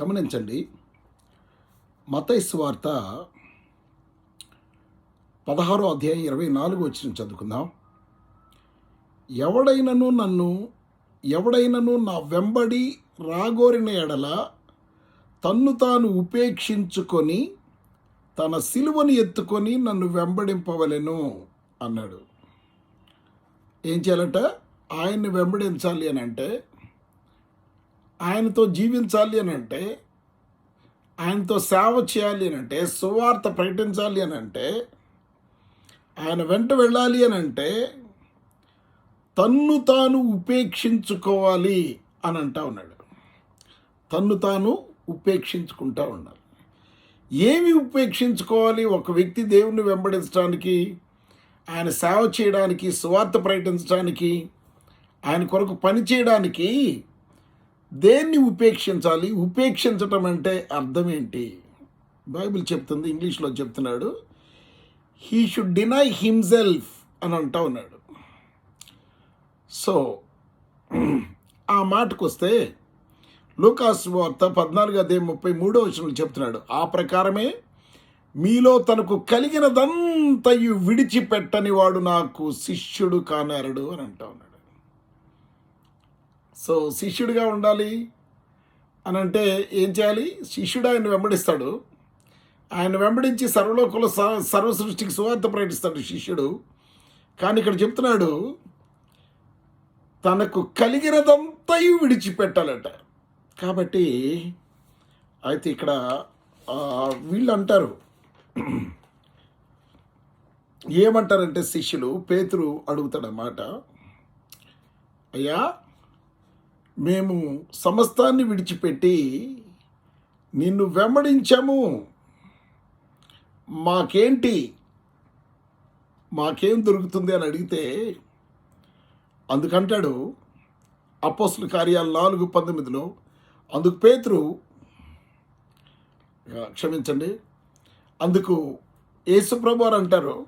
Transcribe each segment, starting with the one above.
గమనించండి. మతైస్వార్త పదహారో అధ్యాయం ఇరవై నాలుగు వచ్చిన చదువుకుందాం. ఎవడైనను నన్ను ఎవడైనను నా వెంబడి రాగోరిన ఎడల తన్ను తాను ఉపేక్షించుకొని తన సిలువను ఎత్తుకొని నన్ను వెంబడింపవలెను అన్నాడు. ఏం చేయాలంట? ఆయన్ని వెంబడించాలి అని అంటే ఆయనతో జీవించాలి అని అంటే ఆయనతో సేవ చేయాలి అని అంటే సువార్త ప్రకటించాలి అని అంటే ఆయన వెంట వెళ్ళాలి అని అంటే తన్ను తాను ఉపేక్షించుకోవాలి అని అంటా ఉన్నాడు. తన్ను తాను ఉపేక్షించుకుంటా ఉండాలి ఏమి ఉపేక్షించుకోవాలి? ఒక వ్యక్తి దేవుణ్ణి వెంబడించడానికి ఆయన సేవ చేయడానికి సువార్త ప్రకటించడానికి ఆయన కొరకు పని చేయడానికి దేన్ని ఉపేక్షించాలి? ఉపేక్షించటం అంటే అర్థం ఏంటి? బైబిల్ చెప్తుంది ఇంగ్లీష్లో చెప్తున్నాడు హీ షుడ్ డినై హిమ్సెల్ఫ్ అని అంటా ఉన్నాడు. సో ఆ మాటకు వస్తే లూకాస్ వార్త పద్నాలుగు అదే ముప్పై మూడో వచనంలో చెప్తున్నాడు ఆ ప్రకారమే మీలో తనకు కలిగినదంతయు విడిచిపెట్టని వాడు నాకు శిష్యుడు కానేరడు అని అంటా ఉన్నాడు. సో శిష్యుడిగా ఉండాలి అని అంటే ఏం చేయాలి? శిష్యుడు ఆయన వెంబడిస్తాడు. ఆయన వెంబడించి సర్వలోకుల స- సర్వ సృష్టికి సువార్త ప్రకటిస్తాడు శిష్యుడు. కానీ ఇక్కడ చెప్తున్నాడు తనకు కలిగినదంతా విడిచిపెట్టాలట. కాబట్టి అయితే ఇక్కడ వీళ్ళు అంటారు ఏమంటారంటే శిష్యులు పేతురు అడుగుతాడన్నమాట. అయ్యా మేము సమస్తాన్ని విడిచిపెట్టి నిన్ను వెంబడించాము. మాకేంటి? మాకేం దొరుకుతుంది అని అడిగితే అందుకంటాడు అపోస్తుల కార్యాలు నాలుగు పంతొమ్మిదిలో. అందుకు పేతురు క్షమించండి అందుకు యేసుప్రభు వారు అంటారు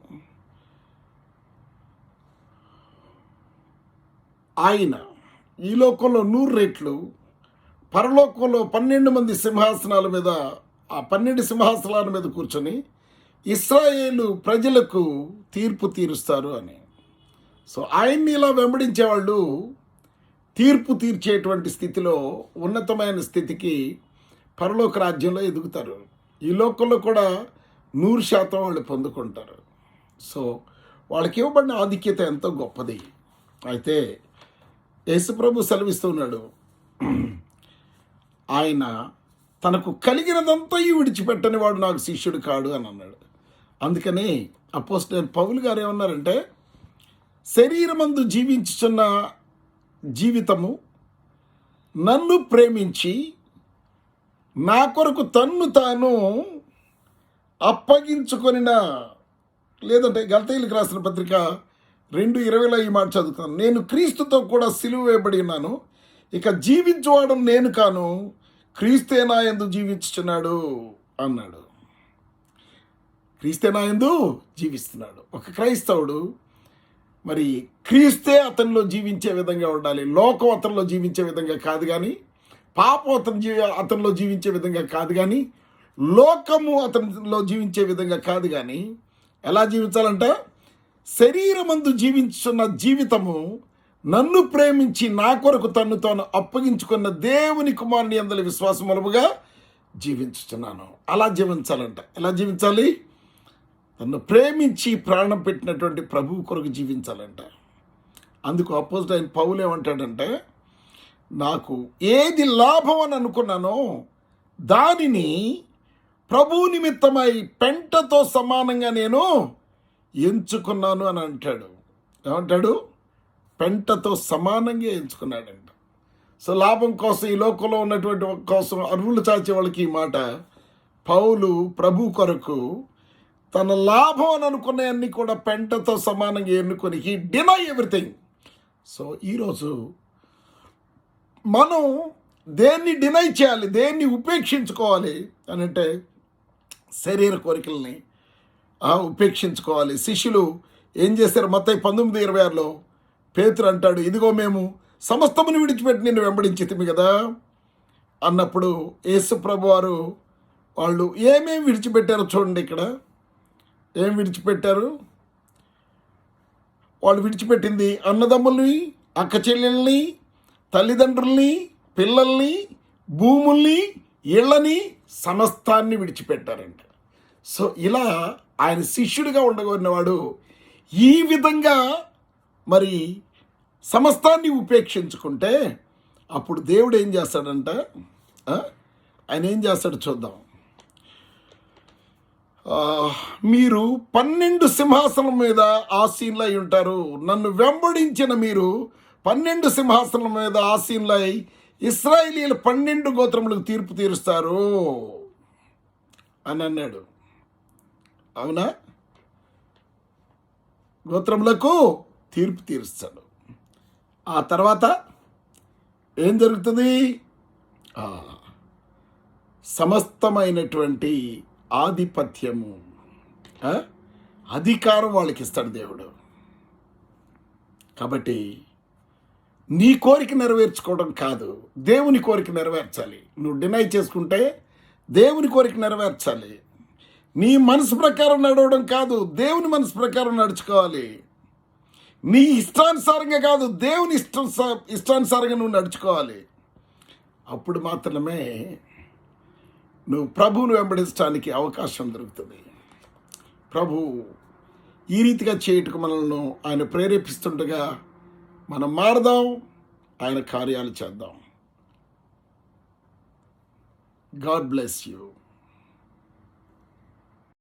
ఆయన ఈ లోకంలో నూరు రెట్లు పరలోకంలో పన్నెండు మంది సింహాసనాల మీద ఆ పన్నెండు సింహాసనాల మీద కూర్చొని ఇస్రాయేలు ప్రజలకు తీర్పు తీరుస్తారు అని. సో ఆయన్ని ఇలా వెంబడించేవాళ్ళు తీర్పు తీర్చేటువంటి స్థితిలో ఉన్నతమైన స్థితికి పరలోక రాజ్యంలో ఎదుగుతారు. ఈ లోకంలో కూడా నూరు శాతం వాళ్ళు పొందుకుంటారు. సో వాళ్ళకి ఇవ్వబడిన ఆధిక్యత ఎంతో గొప్పది. అయితే యేసుప్రభు సెలవిస్తున్నాడు. ఆయన తనకు కలిగినదంతా విడిచిపెట్టని వాడు నాకు శిష్యుడు కాడు అని అన్నాడు. అందుకని అపోస్టల్ పౌలు గారు ఏమన్నారంటే శరీరమందు జీవించుచున్న జీవితము నన్ను ప్రేమించి నా కొరకు తన్ను తాను అప్పగించుకొనిన లేదంటే గల్తీలకు రాసిన పత్రిక రెండు ఇరవైలో ఈ మాట చదువుతాను నేను క్రీస్తుతో కూడా సిలువ వేయబడి ఉన్నాను. ఇక జీవించువాడం నేను కాను క్రీస్తేనా ఎందు జీవించుచున్నాడు అన్నాడు. క్రీస్తేనా ఎందు జీవిస్తున్నాడు. ఒక క్రైస్తవుడు మరి క్రీస్తే అతనిలో జీవించే విధంగా ఉండాలి. లోకం అతనిలో జీవించే విధంగా కాదు కానీ పాపం అతని జీవి అతనిలో జీవించే విధంగా కాదు కానీ లోకము అతనిలో జీవించే విధంగా కాదు కానీ ఎలా జీవించాలంటే శరీరమందు జీవించున్న జీవితము నన్ను ప్రేమించి నా కొరకు తన్ను తాను అప్పగించుకున్న దేవుని కుమారుని అందరి విశ్వాసములముగా జీవించుతున్నాను అలా జీవించాలంట. ఎలా జీవించాలి? తను ప్రేమించి ప్రాణం పెట్టినటువంటి ప్రభువు కొరకు జీవించాలంట. అందుకు అపోజిట్ అయిన పౌలు ఏమంటాడంటే నాకు ఏది లాభం అని అనుకున్నానో దానిని ప్రభు నిమిత్తమై పెంటతో సమానంగా నేను ఎంచుకున్నాను అని అంటాడు. ఏమంటాడు? పెంటతో సమానంగా ఎంచుకున్నాడంట. సో లాభం కోసం ఈ లోకంలో ఉన్నటువంటి కోసం అరువులు చాచే వాళ్ళకి ఈ మాట పౌలు ప్రభు కొరకు తన లాభం అని అనుకున్నవన్నీ కూడా పెంటతో సమానంగా ఎన్నుకొని హీ డినై ఎవ్రీథింగ్ సో ఈరోజు మనం దేన్ని డినై చేయాలి దేన్ని ఉపేక్షించుకోవాలి అని అంటే శరీర కోరికల్ని ఉపేక్షించుకోవాలి. శిష్యులు ఏం చేశారు మొత్తం పంతొమ్మిది ఇరవై ఆరులో పేతురు అంటాడు ఇదిగో మేము సమస్తమును విడిచిపెట్టి నిన్ను వెంబడించితిమి కదా. అన్నప్పుడు యేసుప్రభు వారు వాళ్ళు ఏమేమి విడిచిపెట్టారో చూడండి ఇక్కడ. ఏం విడిచిపెట్టారు? వాళ్ళు విడిచిపెట్టింది అన్నదమ్ముల్ని అక్క చెల్లెల్ని తల్లిదండ్రుల్ని పిల్లల్ని భూముల్ని ఇళ్ళని సమస్తాన్ని విడిచిపెట్టారంట. సో ఇలా ఆయన శిష్యుడిగా ఉండగోరినవాడు ఈ విధంగా మరి సమస్తాన్ని ఉపేక్షించుకుంటే అప్పుడు దేవుడు ఏం చేస్తాడంట? ఆయన ఏం చేస్తాడు చూద్దాం. మీరు పన్నెండు సింహాసనం మీద ఆసీనులై ఉంటారు. నన్ను వెంబడించిన మీరు పన్నెండు సింహాసనం మీద ఆసీనులై ఇస్రాయేలీలు పన్నెండు గోత్రములకు తీర్పు తీరుస్తారు అని అన్నాడు. అవునా? గోత్రములకు తీర్పు తీరుస్తాడు. ఆ తర్వాత ఏం జరుగుతుంది? సమస్తమైనటువంటి ఆధిపత్యము అధికారం వాళ్ళకి ఇస్తాడు దేవుడు. కాబట్టి నీ కోరిక నెరవేర్చుకోవడం కాదు దేవుని కోరిక నెరవేర్చాలి. నువ్వు డినై చేసుకుంటే దేవుని కోరిక నెరవేర్చాలి. నీ మనసు ప్రకారం నడవడం కాదు దేవుని మనసు ప్రకారం నడుచుకోవాలి. నీ ఇష్టానుసారంగా కాదు దేవుని ఇష్టం ఇష్టానుసారంగా నువ్వు నడుచుకోవాలి. అప్పుడు మాత్రమే నువ్వు ప్రభువును వెంబడించడానికి అవకాశం దొరుకుతుంది. ప్రభు ఈ రీతిగా చేయుటకు మనల్ని ఆయన ప్రేరేపిస్తుండగా మనం మారదాం ఆయన కార్యాలు చేద్దాం. God bless you.